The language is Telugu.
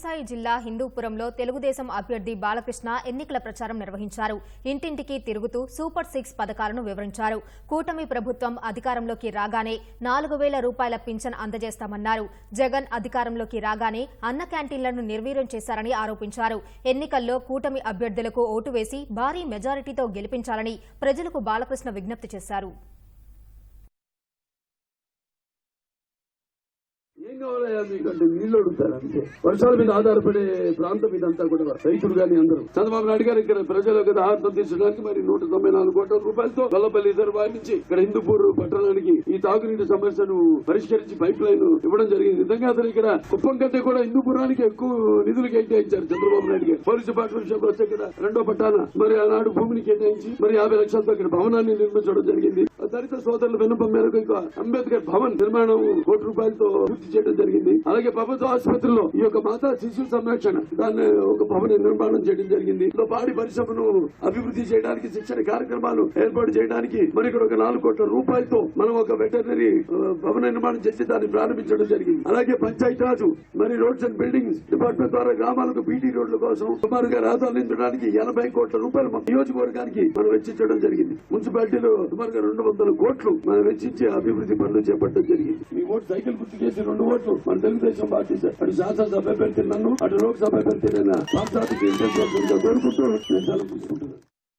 వ్యవసాయ జిల్లా హిందూపురంలో తెలుగుదేశం అభ్యర్థి బాలకృష్ణ ఎన్నికల ప్రచారం నిర్వహించారు. ఇంటింటికి తిరుగుతూ సూపర్ సిక్స్ పథకాలను వివరించారు. కూటమి ప్రభుత్వం అధికారంలోకి రాగానే నాలుగు వేల రూపాయల పింఛన్ అందజేస్తామన్నారు. జగన్ అధికారంలోకి రాగానే అన్న క్యాంటీన్లను నిర్వీర్యం చేశారని ఆరోపించారు. ఎన్నికల్లో కూటమి అభ్యర్థులకు ఓటు వేసి భారీ మెజారిటీతో గెలిపించాలని ప్రజలకు బాలకృష్ణ విజ్ఞప్తి చేశారు. కావాలయ్యా మీకు? అంటే నీళ్ళు అడుగుతారు? అంతే వర్షాల మీద ఆధారపడే ప్రాంతం ఇదంతా కూడా రైతులు కానీ అందరూ. చంద్రబాబు నాయుడు గారు ఇక్కడ ప్రజలకు ఆహారం తీర్చడానికి మరి నూట తొంభై నాలుగు కోట్ల రూపాయలతో గొల్లపల్లి రిజర్వాయర్ నుంచి ఇక్కడ హిందూపూర్ పట్టణానికి ఈ తాగునీటి సమస్యను పరిష్కరించి పైప్ లైన్ ఇవ్వడం జరిగింది. నిజంగా అతను ఇక్కడ కుప్పం కంటే కూడా హిందూపురానికి ఎక్కువ నిధులు కేటాయించారు చంద్రబాబు నాయుడు గారు. పోలీసు డిపార్ట్మెంట్ విషయంలో వస్తే ఇక్కడ రెండో పట్టాన మరి ఆనాడు భూమిని కేటాయించి మరి యాభై లక్షలతో ఇక్కడ భవనాన్ని నిర్మించడం జరిగింది. దళిత సోదరుల విన్నపం మేరకు ఇంకా అంబేద్కర్ భవన్ నిర్మాణం కోటి రూపాయలతో పూర్తి చేయడం జరిగింది. అలాగే ప్రభుత్వ ఆసుపత్రిలో ఈ యొక్క మాతా శిశు సంరక్షణ దాన్ని ఒక భవన నిర్మాణం చేయడం జరిగింది. పాడి పరిశ్రమను అభివృద్ధి చేయడానికి శిక్షణ కార్యక్రమాలు ఏర్పాటు చేయడానికి మరి ఇక్కడ ఒక నాలుగు కోట్ల రూపాయలతో మనం ఒక వెటర్నరీ భవన నిర్మాణం చేసి దాన్ని ప్రారంభించడం జరిగింది. అలాగే పంచాయతీ రాజు మరి రోడ్స్ అండ్ బిల్డింగ్స్ డిపార్ట్మెంట్ ద్వారా గ్రామాలకు బీటీ రోడ్ల కోసం సుమారుగా రాజధానించడానికి ఎనభై కోట్ల రూపాయలు మన నియోజకవర్గానికి మనం వెచ్చించడం జరిగింది. మున్సిపాలిటీలో సుమారుగా రెండు వందల కోట్లు మనం వెచ్చించి అభివృద్ధి పనులు చేపట్టడం జరిగింది. మీ ఓటు సైకిల్ గుర్తు చేసి రెండు ఓట్లు మన తెలుగుదేశం పార్టీ అటు శాసనసభ అభ్యర్థి నన్ను అటు లోక్సభ అభ్యర్థి నేను రాష్ట్రానికి కోరుకుంటూ నేను సెలవు